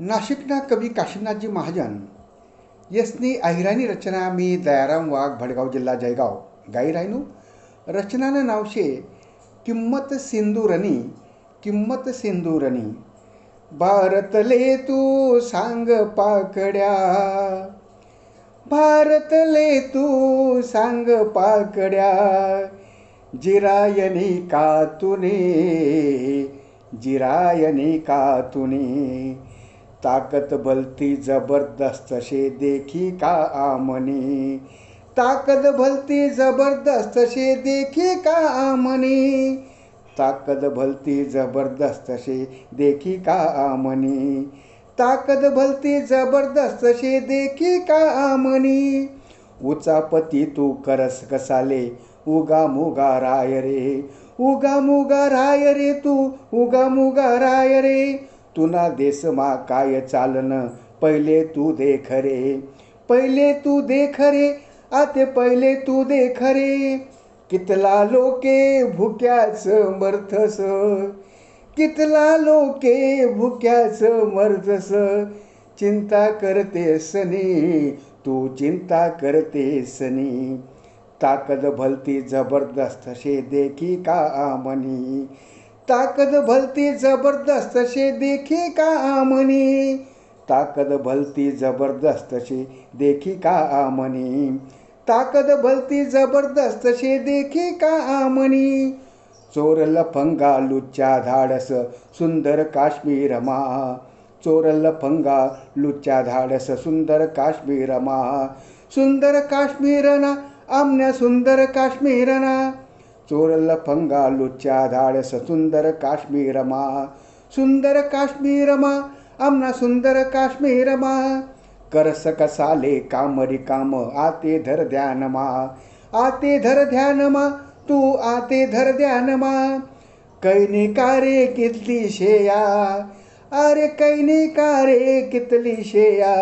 नाशिकना कवी काशीनाथजी महाजन यसनी अहिराणी रचना मी दयाराम वाघ भडगाव जिल्हा जयगाव. गाई रायनू रचनानं नाव शे किंमत सिंदूरनी किंमत सिंदूरनी भारतले तू सांग पाकड्या. भारतले तू सांग पाकड्या. जिरायनी का तुने जिरायनी का तुने. ताकत भलती जबरदस्त शे देखी का आमनी? ताकद भलती जबरदस्त शे देखी का आमनी? ताकद भलती जबरदस्त शे देखी का आमनी? ताकद भलती जबरदस्त शे देखी का आमनी? उचापती तू करस कसाले उगा मुगा राय रे. उगा मुगा राय रे तू उगा मुगा राय रे. तुना देशमा काय चालन? पहिले तू देख रे. पहिले तू देख रे. आते पहिले तू देख रे. कितला लोके भुक्याच मर्थस कितला लोके भुक्याच मर्थस चिंता करतेस नी तू चिंता करतेस नी ताकद भलती जबरदस्त शे देखी का आमनी. ताकद भलती जबरदस्त शे देखी का आमनी? ताकद भलती जबरदस्त शे देखी का आमनी? ताकद भलती जबरदस्त शे देखी का आमनी? चोर लफंगा लुच्चा धाडस सुंदर काश्मीरमा चोर लफंगा लुच्चा धाडस सुंदर काश्मीरमा सुंदर काश्मीरना आमन्या सुंदर काश्मीरना चोर लफंगा लुच्चा धाडस सुंदर काश्मीरमा सुंदर काश्मीरमा आमना सुंदर काश्मीरमा करस कसाले कामरी काम आते धर ध्यानमा आते धर ध्यानमा तू आते धर ध्यानमा कैनी कारे कितली शेया अरे कैनी कारे कितली शेया।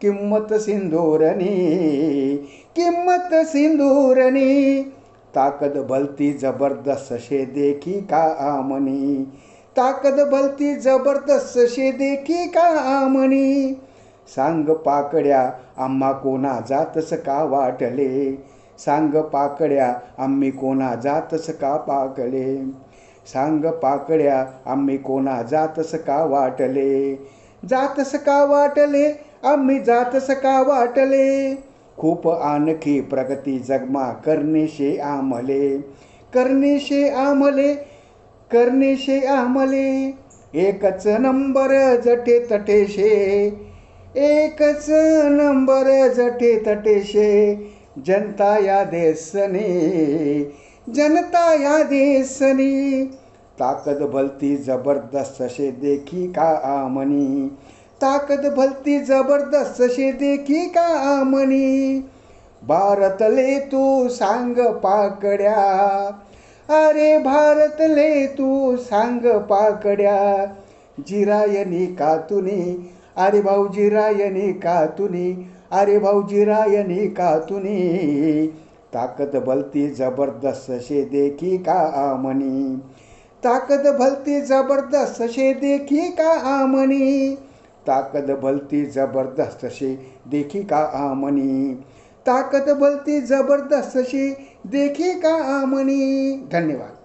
किंमत सिंदूरनी किंमत सिंदूरनी। ताकद भलती जबरदस्त शे देखी का आमनी ताकद भलती जबरदस्त शे देखी का आमनी सांग पाकड्या आम्हा कोणा जातस का वाटले? सांग पाकड्या आम्ही कोणा जातस का पाकले? सांग पाकड्या आम्ही कोणा जातस का वाटले? जातस का वाटले? आम्ही जातस का वाटले? खूप आणखी प्रगती जगमा करनेशे आमले करनेशे आमले करनेशे आमले. एकच नंबर जटे तटेशे एकच नंबर जठे तटेशे. जनता या देसने जनता या देसनी ताकद भलती जबरदस्त असे देखी का आमनी. ताकद भलती जबरदस्त शे देखी का आमनी भारतले तू सांग पाकड्या. अरे भारतले तू सांग पाकड्या. जिरायनी का तुनी? अरे भाऊ जिरायनी का तुनी? अरे भाऊ जिरायनी का तुनी? ताकद भलती जबरदस्त शे देखी का आमनी ताकद भलती जबरदस्त शे देखी का आमनी ताकद भलती जबरदस्त शे देखी का आमनी? ताकद भलती जबरदस्तशी देखी का आमनी? धन्यवाद.